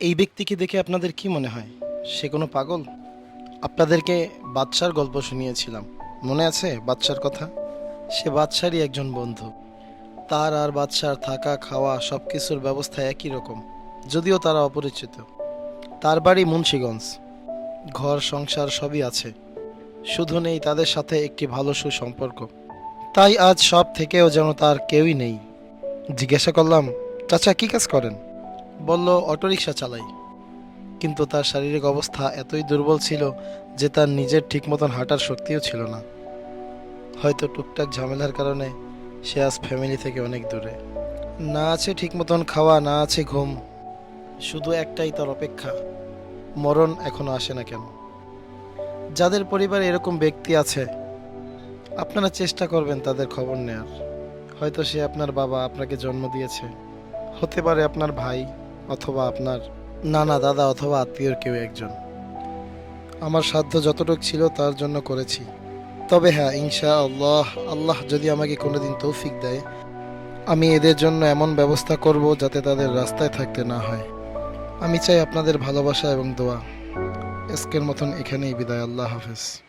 এই ব্যক্তিকে দেখে আপনাদের কি মনে হয়? সে কোনো পাগল? আপনাদেরকে বাদশার গল্প শুনিয়েছিলাম। মনে আছে বাদশার কথা? সে বাদশারই একজন বন্ধু। তার আর বাদশার থাকা, খাওয়া সব কিছুর ব্যবস্থা একই রকম, যদিও তারা অপরিচিত। তার বাড়ি মুন্সীগঞ্জ। ঘর, সংসার সবই আছে। শুধু নেই তাদের সাথে একটি ভালো সুসম্পর্ক। তাই আজ সব থেকেও যেন তার কেউই নেই। জিজ্ঞাসা করলাম, চাচা, কি কাজ করেন? বলল, অটোরিকশা চালাই। কিন্তু তার শারীরিক অবস্থা এতই দুর্বল ছিল যে তার নিজের ঠিক মতন হাঁটার শক্তিও ছিল না। হয়তো টুকটাক ঝামেলার কারণে সে আজ ফ্যামিলি থেকে অনেক দূরে। না আছে ঠিক মতন খাওয়া, না আছে ঘুম। শুধু একটাই তার অপেক্ষা, মরণ এখনও আসে না কেন? যাদের পরিবারে এরকম ব্যক্তি আছে, আপনারা চেষ্টা করবেন তাদের খবর নেয়ার। হয়তো সে আপনার বাবা আপনাকে জন্ম দিয়েছে, হতে পারে আপনার ভাই। অথবা আপনার নানা দাদা অথবা আত্মীয়র কেউ একজন। আমার সাধ্য যতটুকু ছিল তার জন্য করেছি। তবে হ্যাঁ ইনশা আল্লাহ আল্লাহ যদি আমাকে কোনোদিন তৌফিক দেয়, আমি এদের জন্য এমন ব্যবস্থা করব যাতে তাদের রাস্তায় থাকতে না হয়। আমি চাই আপনাদের ভালোবাসা এবং দোয়া। এসকের মতন এখানেই বিদায়। আল্লাহ হাফেজ।